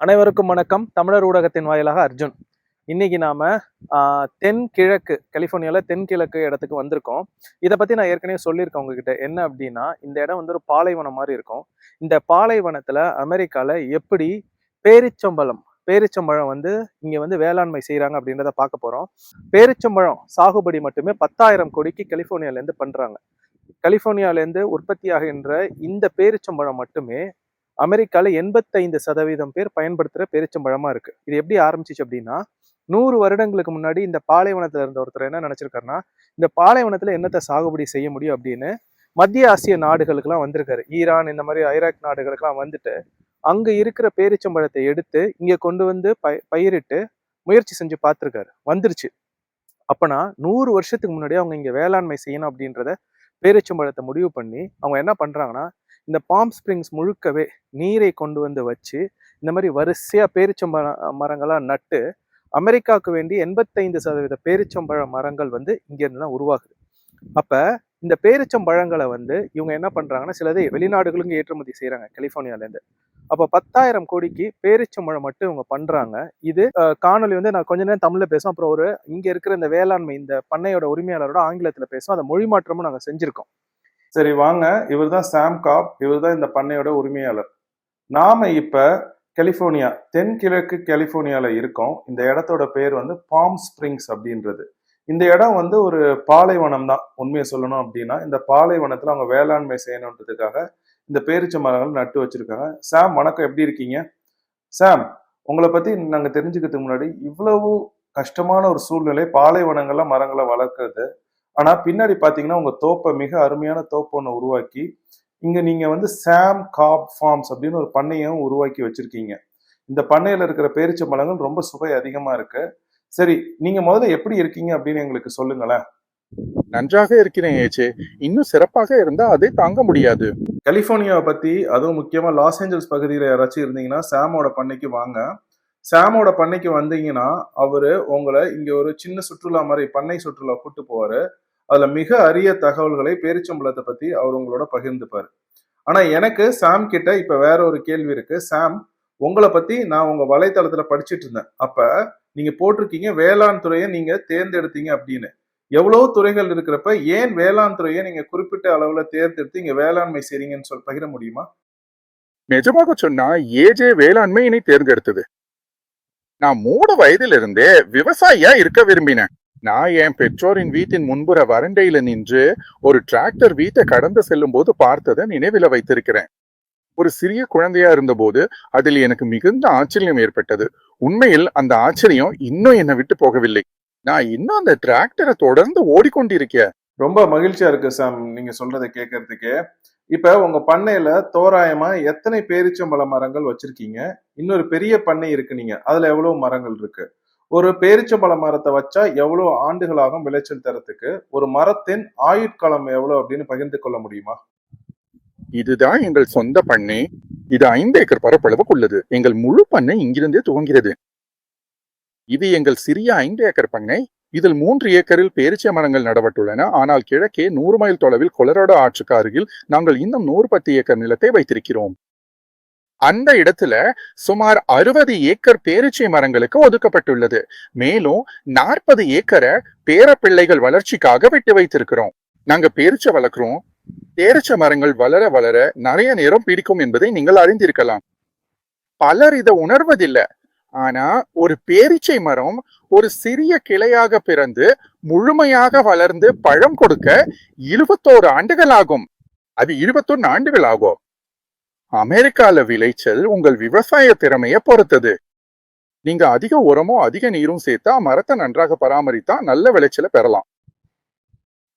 அனைவருக்கும் வணக்கம். தமிழர் ஊடகத்தின் வாயிலாக அர்ஜுன். இன்னைக்கு நாம தென்கிழக்கு தென் கிழக்கு தென்கிழக்கு இடத்துக்கு வந்திருக்கோம். இதை பத்தி நான் ஏற்கனவே சொல்லியிருக்கேன் உங்ககிட்ட. என்ன அப்படின்னா இந்த இடம் வந்து ஒரு பாலைவனம் மாதிரி இருக்கும். இந்த பாலைவனத்துல அமெரிக்கால எப்படி பேரிச்சம்பழம் பேரிச்சம்பழம் வந்து இங்க வந்து வேளாண்மை செய்கிறாங்க அப்படின்றத பார்க்க போறோம். பேரிச்சம்பழம் சாகுபடி மட்டுமே பத்தாயிரம் கோடிக்கு கலிஃபோர்னியால இருந்து பண்றாங்க. இருந்து உற்பத்தியாகின்ற இந்த பேரிச்சம்பழம் மட்டுமே அமெரிக்காவில் எண்பத்தைந்து சதவீதம் பேர் பயன்படுத்துகிற பேரிச்சம்பழமாக இருக்குது இது எப்படி ஆரம்பிச்சிச்சு அப்படின்னா நூறு வருடங்களுக்கு முன்னாடி இந்த பாலைவனத்தில் இருந்த ஒருத்தர் என்ன நினச்சிருக்காருன்னா இந்த பாலைவனத்தில் என்னத்தை சாகுபடி செய்ய முடியும் அப்படின்னு மத்திய ஆசிய நாடுகளுக்கெல்லாம் வந்திருக்காரு. ஈரான் இந்த மாதிரி ஐராக் நாடுகளுக்கெல்லாம் வந்துட்டு அங்கே இருக்கிற பேரிச்சம்பழத்தை எடுத்து இங்கே கொண்டு வந்து பய பயிரிட்டு முயற்சி செஞ்சு பார்த்துருக்காரு. வந்துருச்சு. அப்போனா நூறு வருஷத்துக்கு முன்னாடி அவங்க இங்கே வேளாண்மை செய்யணும் அப்படின்றத பேரிச்சம்பழத்தை முடிவு பண்ணி அவங்க என்ன பண்ணுறாங்கன்னா இந்த பாம் ஸ்ப்ரிங்ஸ் முழுக்கவே நீரை கொண்டு வந்து வச்சு இந்த மாதிரி வரிசையாக பேரிச்சம்பழ மரங்களாக நட்டு அமெரிக்காவுக்கு வேண்டி எண்பத்தைந்து சதவீத பேரிச்சம்பழ மரங்கள் வந்து இங்கேருந்து தான் உருவாகுது. அப்போ இந்த பேரிச்சம்பழங்களை வந்து இவங்க என்ன பண்ணுறாங்கன்னா சிலதை வெளிநாடுகளுக்கு ஏற்றுமதி செய்கிறாங்க கலிஃபோர்னியாலேருந்து அப்போ பத்தாயிரம் கோடிக்கு பேரிச்சம்பழம் மட்டும் இவங்க பண்ணுறாங்க இது காணொலி காணொளி வந்து நான் கொஞ்ச நேரம் தமிழில் பேசும் அப்புறம் ஒரு இங்கே இருக்கிற இந்த வேளாண்மை இந்த பண்ணையோட உரிமையாளரோட ஆங்கிலத்தில் பேசும் அதை மொழி மாற்றமும் நாங்கள் செஞ்சுருக்கோம். சரி வாங்க. இவர் தான் சாம் காப் இவர் தான் இந்த பண்ணையோட உரிமையாளர். நாம இப்ப கலிஃபோர்னியா தென்கிழக்கு கலிஃபோர்னியால இருக்கோம். இந்த இடத்தோட பேர் வந்து பாம் ஸ்ப்ரிங்ஸ் அப்படின்றது. இந்த இடம் வந்து ஒரு பாலைவனம் தான். உண்மையை சொல்லணும் அப்படின்னா இந்த பாலைவனத்துல அவங்க வேளாண்மை செய்யணுன்றதுக்காக இந்த பேரிச்ச மரங்கள் நட்டு வச்சிருக்காங்க. சாம் வணக்கம். எப்படி இருக்கீங்க? சாம் உங்களை பத்தி நாங்க தெரிஞ்சுக்கிறதுக்கு முன்னாடி இவ்வளவு கஷ்டமான ஒரு சூழ்நிலை பாலைவனங்கள்ல மரங்களை வளர்க்கறது. ஆனா பின்னாடி பாத்தீங்கன்னா உங்க தோப்பை மிக அருமையான தோப்பு ஒன்று உருவாக்கி இங்க நீங்க வந்து சாம் காப் ஃபார்ம்ஸ் அப்படின்னு ஒரு பண்ணையும் உருவாக்கி வச்சிருக்கீங்க. இந்த பண்ணையில இருக்கிற பேரிச்ச பழங்கள் ரொம்ப சுவை அதிகமா இருக்கு. சரி நீங்க முதல்ல எப்படி இருக்கீங்க அப்படின்னு எங்களுக்கு சொல்லுங்களேன். நன்றாக இருக்கிறேன் ஏச்சே. இன்னும் சிறப்பாக இருந்தா அதை தாங்க முடியாது. கலிஃபோர்னியாவை பத்தி அதுவும் முக்கியமா லாஸ் ஏஞ்சல்ஸ் பகுதியில் யாராச்சும் இருந்தீங்கன்னா சாமோட பண்ணைக்கு வாங்க. சாமோட பண்ணைக்கு வந்தீங்கன்னா அவரு உங்களை இங்க ஒரு சின்ன சுற்றுலா மாதிரி பண்ணை சுற்றுலா கூட்டு போவாரு. அதுல மிக அரிய தகவல்களை பேரிச்சம்பளத்தை பத்தி அவர் உங்களோட பகிர்ந்துப்பாரு. ஆனா எனக்கு சாம் கிட்ட இப்ப வேற ஒரு கேள்வி இருக்கு. சாம் உங்களை பத்தி நான் உங்க வலைத்தளத்துல படிச்சிட்டு இருந்தேன். அப்ப நீங்க போட்டிருக்கீங்க வேளாண் துறையை நீங்க தேர்ந்தெடுத்தீங்க அப்படின்னு. எவ்வளவு துறைகள் இருக்கிறப்ப ஏன் வேளாண் துறையை நீங்க குறிப்பிட்ட அளவுல தேர்ந்தெடுத்து இங்க வேளாண்மை செய்றீங்கன்னு சொல்லி பகிர முடியுமா? நிஜமாக சொன்னா ஏஜே வேளாண்மை இனி தேர்ந்தெடுத்தது. நான் மூணு வயதிலிருந்தே விவசாயியா இருக்க விரும்பினேன். நான் என் பெற்றோரின் வீட்டின் முன்புற வறண்டையில நின்று ஒரு டிராக்டர் வீட்டை கடந்து செல்லும் போது பார்த்ததை நினைவில் வைத்திருக்கிறேன். ஒரு சிறிய குழந்தையா இருந்தபோது அதில் எனக்கு மிகுந்த ஆச்சரியம் ஏற்பட்டது. உண்மையில் அந்த ஆச்சரியம் இன்னும் என்னை விட்டு போகவில்லை. நான் இன்னும் அந்த டிராக்டரை தொடர்ந்து ஓடிக்கொண்டிருக்கேன். ரொம்ப மகிழ்ச்சியா இருக்கு சாம். நீங்க சொல்றதை கேட்கறதுக்கு. இப்ப உங்க பண்ணையில தோராயமா எத்தனை பேரிச்சம்பழ மரங்கள் வச்சிருக்கீங்க? இன்னொரு பெரிய பண்ணை இருக்கு நீங்க. அதுல எவ்வளவு மரங்கள் இருக்கு? ஒரு பேரிச்சம்பழ மரத்தை வச்சா எவ்வளவு ஆண்டுகளாகும் விளைச்சல் தரத்துக்கு? ஒரு மரத்தின் ஆயுட்காலம் எவ்வளவு அப்படின்னு பகிர்ந்து கொள்ள முடியுமா? இதுதான் எங்கள் சொந்த பண்ணை. இது ஐந்து ஏக்கர் பரப்பளவுக்கு உள்ளது. எங்கள் முழு பண்ணை இங்கிருந்தே துவங்கிறது இது எங்கள் சிறிய ஐந்து ஏக்கர் பண்ணை. இதில் மூன்று ஏக்கரில் பேரிச்சை மரங்கள் நடப்பட்டுள்ளன ஆனால் கிழக்கே நூறு மைல் தொலைவில் கொலராடோ ஆற்றுக்கு அருகில் நாங்கள் இன்னும் நூறு பத்து ஏக்கர் நிலத்தை வைத்திருக்கிறோம். அந்த இடத்துல சுமார் அறுபது ஏக்கர் பேரிச்சை மரங்களுக்கு ஒதுக்கப்பட்டுள்ளது. மேலும் நாற்பது ஏக்கரை பேரப்பிள்ளைகள் வளர்ச்சிக்காக விட்டு வைத்திருக்கிறோம். நாங்க பேரிச்சை வளர்க்குறோம். பேரிச்ச மரங்கள் வளர வளர நிறைய நேரம் பிடிக்கும் என்பதை நீங்கள் அறிந்திருக்கலாம். பலர் இதை உணர்வதில்லை. ஆனா ஒரு பேரிச்சை மரம் ஒரு சிறிய கிளையாக பிறந்து முழுமையாக வளர்ந்து பழம் கொடுக்க இருபத்தோரு ஆண்டுகள் ஆகும். அது இருபத்தொன்னு ஆண்டுகள் ஆகும். அமெரிக்கால விளைச்சல் உங்கள் விவசாய திறமையை பொறுத்தது. நீங்க அதிக உரமோ அதிக நீரும் சேர்த்தா மரத்தை நன்றாக பராமரித்தா நல்ல விளைச்சலை பெறலாம்.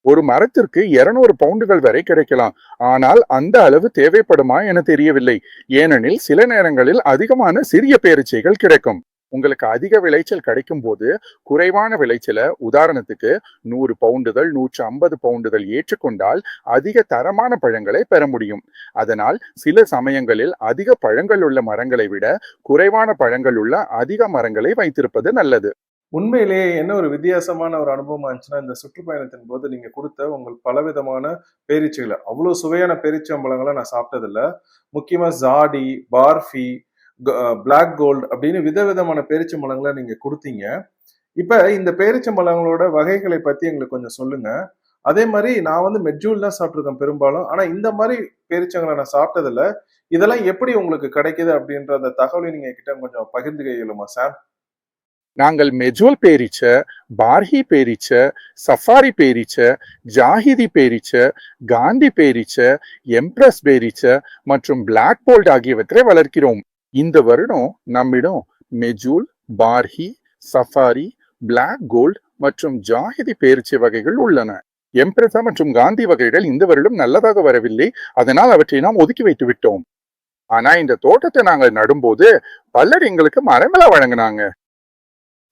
ஒரு மரத்திற்கு 200 பவுண்டுகள் வரை கிடைக்கலாம். ஆனால் அந்த அளவு தேவைப்படுமா என தெரியவில்லை. ஏனெனில் சில நேரங்களில் அதிகமான சிறிய பேரிச்சைகள் கிடைக்கும். உங்களுக்கு அதிக விளைச்சல் கிடைக்கும் போது குறைவான விளைச்சலை உதாரணத்துக்கு நூறு பவுண்டுகள் நூற்று ஐம்பது பவுண்டுகள் ஏற்றுக்கொண்டால் அதிக தரமான பழங்களை பெற முடியும். அதனால் சில சமயங்களில் அதிக பழங்கள் உள்ள மரங்களை விட குறைவான பழங்கள் உள்ள அதிக மரங்களை வைத்திருப்பது நல்லது. உண்மையிலேயே என்ன ஒரு வித்தியாசமான ஒரு அனுபவம் இருந்துச்சுன்னா இந்த சுற்றுப்பயணத்தின் போது நீங்க கொடுத்த உங்கள் பலவிதமான பேரீச்சைகளை. அவ்வளோ சுவையான பேரீச்சம்பழங்களை நான் சாப்பிட்டதில்ல. முக்கியமா ஜாடி பார்ஃபி பிளாக் கோல்டு uh, அப்படின்னு விதவிதமான பேரிச்சம்பழங்களை நீங்க கொடுத்தீங்க. இப்ப இந்த பேரிச்சம்பழங்களோட வகைகளை பத்தி எங்களுக்கு கொஞ்சம் சொல்லுங்க. அதே மாதிரி நான் வந்து மெட்ஜூல் தான் சாப்பிட்ருக்கேன் பெரும்பாலும். ஆனா இந்த மாதிரி பேரிச்சங்களை நான் சாப்பிட்டதில்ல. இதெல்லாம் எப்படி உங்களுக்கு கிடைக்குது அப்படின்ற அந்த தகவலை நீங்க என்கிட்ட கொஞ்சம் பகிர்ந்து கையிலுமா சார் நாங்கள் மெஜோல் பேரிச்ச பார்ஹி பேரிச்ச சஃபாரி பேரிச்ச ஜாஹிதி பேரிச்ச காந்தி பேரிச்ச எம்ப்ரஸ் பேரிச்ச மற்றும் பிளாக் போல்ட் ஆகியவற்றை வளர்க்கிறோம். இந்த வருடம் நம்மிடம் Medjool Barhi safari black gold மற்றும் ஜாஹிதி பேரிச்சை வகைகள் உள்ளன. எம்ப்ரஸா மற்றும் காந்தி வகைகள் இந்த வருடம் நல்லதாக வரவில்லை. அதனால் அவற்றை நாம் ஒதுக்கி வைத்து விட்டோம். ஆனா இந்த தோட்டத்தை நாங்கள் நடும்போது பலர் எங்களுக்கு மரங்களா வழங்கினாங்க.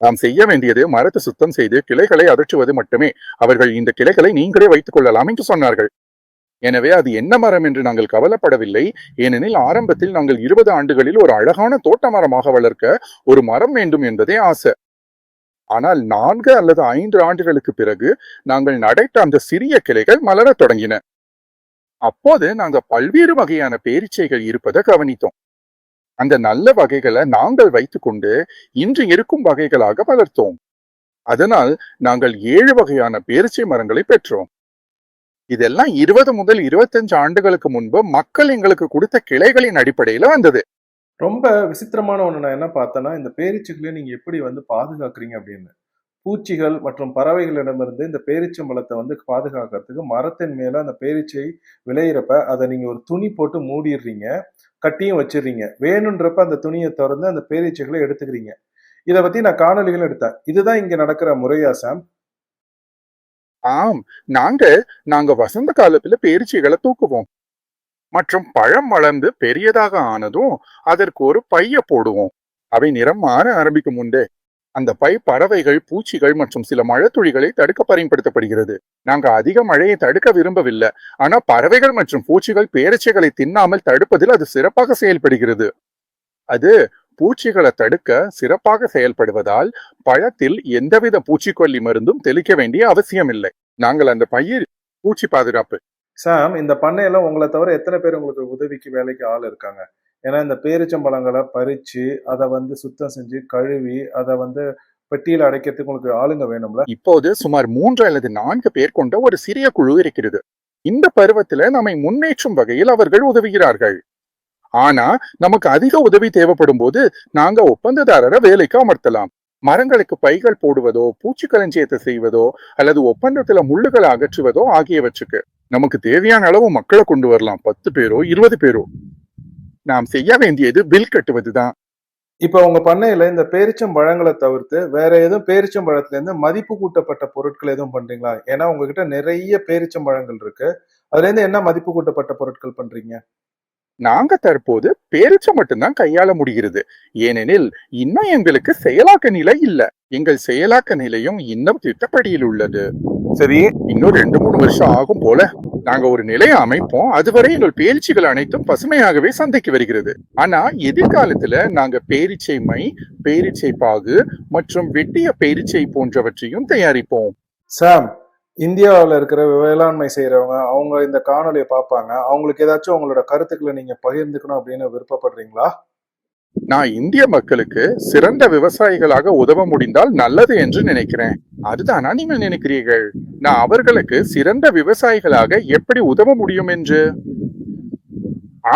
நாம் செய்ய வேண்டியது மரத்தை சுத்தம் செய்து கிளைகளை அகற்றுவது மட்டுமே. அவர்கள் இந்த கிளைகளை நீங்களே வைத்துக் கொள்ளலாம் என்று சொன்னார்கள். எனவே அது என்ன மரம் என்று நாங்கள் கவலைப்படவில்லை. ஏனெனில் ஆரம்பத்தில் நாங்கள் இருபது ஆண்டுகளில் ஒரு அழகான தோட்ட மரமாக வளர்க்க ஒரு மரம் வேண்டும் என்பதே ஆசை. ஆனால் நான்கு அல்லது ஐந்து ஆண்டுகளுக்கு பிறகு நாங்கள் நடைத்த அந்த சிறிய கிளைகள் மலரத் தொடங்கின. அப்போது நாங்க பல்வேறு வகையான பேரீச்சைகள் இருப்பதை கவனித்தோம். அந்த நல்ல வகைகளை நாங்கள் வைத்துக்கொண்டு இன்று இருக்கும் வகைகளாக வளர்த்தோம். அதனால் நாங்கள் ஏழு வகையான பேரிச்சை மரங்களை பெற்றோம். இதெல்லாம் இருபது முதல் இருபத்தஞ்சு ஆண்டுகளுக்கு முன்பு மக்கள் எங்களுக்கு கொடுத்த கிளைகளின் அடிப்படையில வந்தது. ரொம்ப விசித்திரமான ஒன்று நான் என்ன பார்த்தேன்னா இந்த பேரீச்சைகளை நீங்க எப்படி வந்து பாதுகாக்கிறீங்க அப்படின்னு. பூச்சிகள் மற்றும் பறவைகளிடமிருந்து இந்த பேரீச்சம்பழத்தை வந்து பாதுகாக்கிறதுக்கு மரத்தின் மேல அந்த பேரீச்சை விளையிறப்ப அதை நீங்க ஒரு துணி போட்டு மூடிடுறீங்க கட்டியும் வச்சிடுறீங்க. வேணுன்றப்ப அந்த துணியை திறந்து அந்த பேரீச்சைகளை எடுத்துக்கிறீங்க. இதை பத்தி நான் காணொலிகள் எடுத்தேன். இதுதான் இங்க நடக்கிற முறையா சாம். ஆம் நாங்க நாங்க வசந்த காலத்துல பேரிச்சைகளை தூக்குவோம். மற்றும் பழம் வளர்ந்து பெரியதாக ஆனதும் அதற்கு ஒரு பைய போடுவோம். அவை நிறம் மாற ஆரம்பிக்கும் முன்பே அந்த பை பறவைகள் பூச்சிகள் மற்றும் சில மழைத்துளிகளை தடுக்க பயன்படுத்தப்படுகிறது நாங்க அதிக மழையை தடுக்க விரும்பவில்லை. ஆனா பறவைகள் மற்றும் பூச்சிகள் பேரிச்சைகளை தின்னாமல் தடுப்பதில் அது சிறப்பாக செயல்படுகிறது. அது பூச்சிகளை தடுக்க சிறப்பாக செயல்படுவதால் பழத்தில் எந்தவித பூச்சிக்கொல்லி மருந்தும் தெளிக்க வேண்டிய அவசியமில்லை. நாங்கள் அந்த பயிர் பூச்சி பாதுகாப்பு. சாம் இந்த பண்ணையில உங்களை தவிர எத்தனை பேர் உங்களுக்கு உதவிக்கு வேலைக்கு ஆள் இருக்காங்க? ஏன்னா இந்த பேரிச்சம்பழங்களை பறிச்சு அதை வந்து சுத்தம் செஞ்சு கழுவி அதை வந்து பெட்டியில அடைக்கிறதுக்கு உங்களுக்கு ஆளுங்க வேணும்ல? இப்போது சுமார் மூன்று அல்லது நான்கு பேர் கொண்ட ஒரு சிறிய குழு இருக்கிறது. இந்த பருவத்துல நம்மை முன்னேற்றும் வகையில் அவர்கள் உதவுகிறார்கள். ஆனா நமக்கு அதிக உதவி தேவைப்படும் போது நாங்க ஒப்பந்ததாரரை வேலைக்கு அமர்த்தலாம். மரங்களுக்கு பைகள் போடுவதோ பூச்சிக்களஞ்சியத்தை செய்வதோ அல்லது ஒப்பந்தத்துல முள்ளுகளை அகற்றுவதோ ஆகியவற்றுக்கு நமக்கு தேவையான அளவு மக்களை கொண்டு வரலாம். பத்து பேரோ இருபது பேரோ. நாம் செய்ய வேண்டியது பில் கட்டுவதுதான். இப்ப உங்க பண்ணையில இந்த பேரிச்சம் பழங்களை தவிர்த்து வேற எதுவும் பேரிச்சம் பழத்துல இருந்து மதிப்பு கூட்டப்பட்ட பொருட்கள் எதுவும் பண்றீங்களா? ஏன்னா உங்ககிட்ட நிறைய பேரிச்சம் பழங்கள் இருக்கு. அதுல இருந்து என்ன மதிப்பு கூட்டப்பட்ட பொருட்கள் பண்றீங்க? நாங்க தற்போது பேரிச்ச மட்டும்தான் கையாள முடிகிறது. ஏனெனில் இன்னும் எங்களுக்கு செயலாக்க நிலை இல்ல. எங்கள் செயலாக்க நிலையும் இன்னும் திட்டப்படியில் உள்ளது. சரி. இன்னும் ரெண்டு மூணு வருஷம் ஆகும் போல. நாங்க ஒரு நிலையை அமைப்போம். அதுவரை எங்கள் பேரிச்சைகள் அனைத்தும் பசுமையாகவே சந்தைக்கு வருகிறது. ஆனா எதிர்காலத்துல நாங்க பேரிச்சை மை பேரிச்சை பாகு மற்றும் வெட்டிய பேரிச்சை போன்றவற்றையும் தயாரிப்போம். சாம் இந்தியாவில் இருக்கிற வேளாண்மை செய்கிறவங்க அவங்க இந்த காணொலியை பார்ப்பாங்க அவங்களுக்கு ஏதாச்சும் உங்களோட கருத்துக்களை நீங்கள் பகிர்ந்துக்கணும் அப்படின்னு விருப்பப்படுறீங்களா? நான் இந்திய மக்களுக்கு சிறந்த விவசாயிகளாக உதவ முடிந்தால் நல்லது என்று நினைக்கிறேன். அதுதானா நீங்கள் நினைக்கிறீர்கள்? நான் அவர்களுக்கு சிறந்த விவசாயிகளாக எப்படி உதவ முடியும் என்று?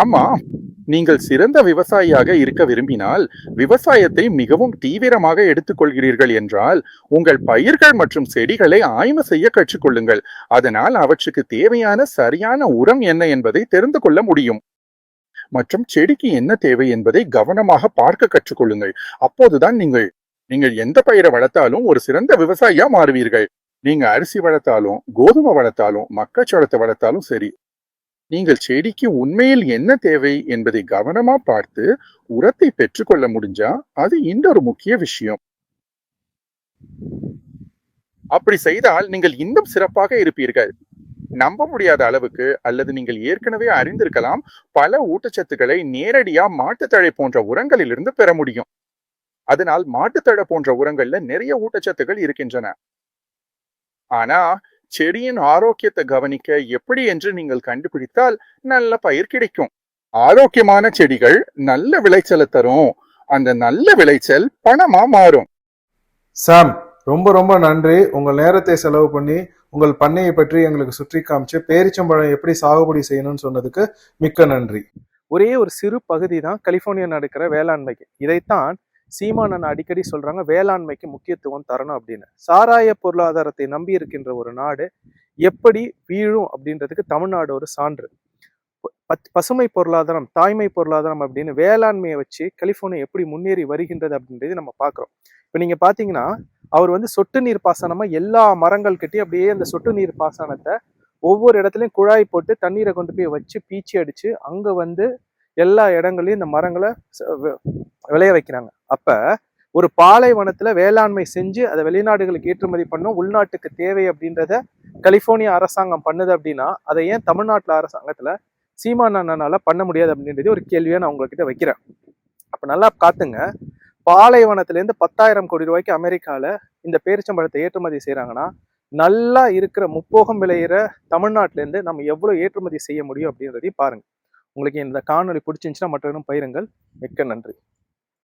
ஆமா நீங்கள் சிறந்த விவசாயியாக இருக்க விரும்பினால் விவசாயத்தை மிகவும் தீவிரமாக எடுத்துக்கொள்கிறீர்கள் என்றால் உங்கள் பயிர்கள் மற்றும் செடிகளை ஆய்வு செய்ய கற்றுக்கொள்ளுங்கள் அதனால் அவற்றுக்கு தேவையான சரியான உரம் என்ன என்பதை தெரிந்து கொள்ள முடியும். மற்றும் செடிக்கு என்ன தேவை என்பதை கவனமாக பார்க்க கற்றுக்கொள்ளுங்கள் அப்போதுதான் நீங்கள் நீங்கள் எந்த பயிரை வளர்த்தாலும் ஒரு சிறந்த விவசாயியா மாறுவீர்கள். நீங்க அரிசி வளர்த்தாலும் கோதுமை வளர்த்தாலும் மக்காச்சோளத்தை வளர்த்தாலும் சரி நீங்கள் செடிக்கு உண்மையில் என்ன தேவை என்பதை கவனமா பார்த்து உரத்தை பெற்றுக்கொள்ள முடிஞ்சா அது இன்னொரு முக்கிய விஷயம். அப்படி செய்தால் நீங்கள் இன்னும் சிறப்பாக இருப்பீர்கள். நம்ப முடியாத அளவுக்கு அல்லது நீங்கள் ஏற்கனவே அறிந்திருக்கலாம் பல ஊட்டச்சத்துக்களை நேரடியா மாட்டுத்தழை போன்ற உரங்களிலிருந்து பெற முடியும். அதனால் மாட்டுத்தழை போன்ற உரங்கள்ல நிறைய ஊட்டச்சத்துக்கள் இருக்கின்றன. ஆனா செடியின் ஆரோக்கியத்தை கவனிக்க எப்படி என்று நீங்கள் கண்டுபிடித்தால் நல்ல பயிர் கிடைக்கும். ஆரோக்கியமான செடிகள் நல்ல விளைச்சலை தரும். அந்த நல்ல விளைச்சல் பணமா மாறும். சாம் ரொம்ப ரொம்ப நன்றி. உங்கள் நேரத்தை செலவு பண்ணி உங்கள் பண்ணையை பற்றி எங்களுக்கு சுற்றி காமிச்சு பேரிச்சம்பழம் எப்படி சாகுபடி செய்யணும்னு சொன்னதுக்கு மிக்க நன்றி. ஒரே ஒரு சிறு பகுதி தான் கலிஃபோர்னியா நடக்கிற வேளாண்மைக்கு. இதைத்தான் சீமானன் அடிக்கடி சொல்றாங்க வேளாண்மைக்கு முக்கியத்துவம் தரணும் அப்படின்னு. சாராய பொருளாதாரத்தை நம்பி இருக்கின்ற ஒரு நாடு எப்படி வீழும் அப்படின்றதுக்கு தமிழ்நாடு ஒரு சான்று. பத்- பசுமை பொருளாதாரம் தாய்மை பொருளாதாரம் அப்படின்னு வேளாண்மையை வச்சு கலிஃபோர்னியா எப்படி முன்னேறி வருகின்றது அப்படின்றது நம்ம பார்க்குறோம். இப்போ நீங்கள் பார்த்தீங்கன்னா அவர் வந்து சொட்டு நீர் பாசனமாக எல்லா மரங்கள் கிட்டயும் அப்படியே அந்த சொட்டு நீர் பாசனத்தை ஒவ்வொரு இடத்துலையும் குழாய் போட்டு தண்ணீரை கொண்டு போய் வச்சு பீச்சி அடித்து அங்கே வந்து எல்லா இடங்களையும் இந்த மரங்களை ச- வ- விளைய வைக்கிறாங்க. அப்போ ஒரு பாலைவனத்தில் வேளாண்மை செஞ்சு அதை வெளிநாடுகளுக்கு ஏற்றுமதி பண்ணும் உள்நாட்டுக்கு தேவை அப்படின்றத கலிபோர்னியா அரசாங்கம் பண்ணுது அப்படின்னா அதை ஏன் தமிழ்நாட்டில் அரசாங்கத்தில் சீமான் அண்ணனால் பண்ண முடியாது அப்படின்றது ஒரு கேள்வியை நான் உங்ககிட்ட வைக்கிறேன். அப்போ நல்லா காத்துங்க. பாலைவனத்துலேருந்து பத்தாயிரம் கோடி ரூபாய்க்கு அமெரிக்காவில் இந்த பேரிச்சம்பழத்தை ஏற்றுமதி செய்கிறாங்கன்னா நல்லா இருக்கிற முப்போகம் விளையிற தமிழ்நாட்டிலேருந்து நம்ம எவ்வளோ ஏற்றுமதி செய்ய முடியும் அப்படின்றதையும் பாருங்கள் உங்களுக்கு இந்த காணொளி பிடிச்சிருந்துச்சுன்னா மற்றவரும் பயிருங்கள் மிக்க நன்றி.